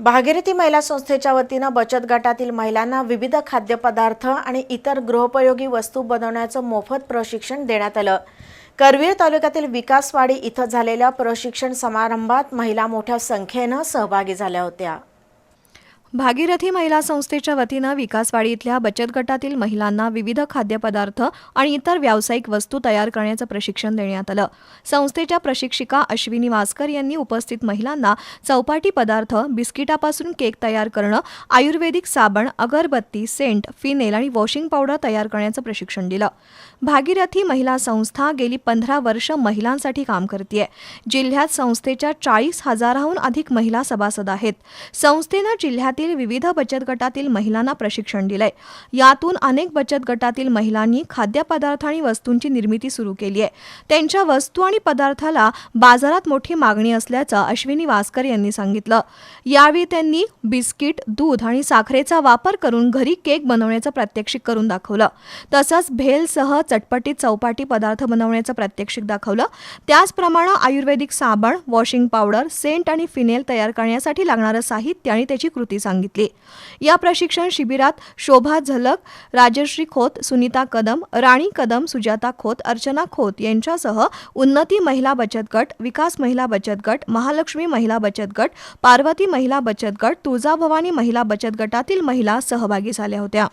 भागीरथी महिला संस्थेच्या वतीनं बचत गटातील महिलांना विविध खाद्यपदार्थ आणि इतर गृहोपयोगी वस्तू बनवण्याचं मोफत प्रशिक्षण देण्यात आलं. करवीर तालुक्यातील विकासवाडी इथं झालेल्या प्रशिक्षण समारंभात महिला मोठ्या संख्येनं सहभागी झाल्या होत्या. भागीरथी महिला संस्थेच्या वतीनं विकासवाडी इथल्या बचत गटातील महिलांना विविध खाद्यपदार्थ आणि इतर व्यावसायिक वस्तू तयार करण्याचं प्रशिक्षण देण्यात आलं. संस्थेच्या प्रशिक्षिका अश्विनी वासकर यांनी उपस्थित महिलांना चौपाटी पदार्थ बिस्किटापासून केक तयार करणं आयुर्वेदिक साबण अगरबत्ती सेंट फिनेल आणि वॉशिंग पावडर तयार करण्याचं प्रशिक्षण दिलं. भागीरथी महिला संस्था गेली पंधरा वर्ष महिलांसाठी काम करते जिल्ह्यात संस्थेच्या चाळीस हजाराहून अधिक महिला सभासद आहेत. संस्थेनं जिल्ह्यात जिल्ह्यातील विविध बचत गटातील महिलांना प्रशिक्षण दिलंय. यातून अनेक बचत गटातील महिलांनी खाद्यपदार्थ आणि वस्तूंची निर्मिती सुरू केली आहे. त्यांच्या वस्तू आणि पदार्थाला बाजारात मोठी मागणी असल्याचं अश्विनी वासकर यांनी सांगितलं. यावेळी त्यांनी बिस्किट दूध आणि साखरेचा वापर करून घरी केक बनवण्याचं प्रात्यक्षिक करून दाखवलं. तसंच भेलसह चटपटीत चौपाटी पदार्थ बनवण्याचं प्रात्यक्षिक दाखवलं. त्याचप्रमाणे आयुर्वेदिक साबण वॉशिंग पावडर सेंट आणि फिनेल तयार करण्यासाठी लागणारं साहित्य आणि त्याची कृती सांगितली. या प्रशिक्षण शिबिरात शोभा झलक राजश्री खोत सुनीता कदम राणी कदम सुजाता खोत अर्चना खोत यांच्यासह उन्नती महिला बचत गट विकास महिला बचत गट महालक्ष्मी महिला बचत गट पार्वती महिला बचत गट तुळजाभवानी महिला बचत गटातील महिला सहभागी झाल्या होत्या.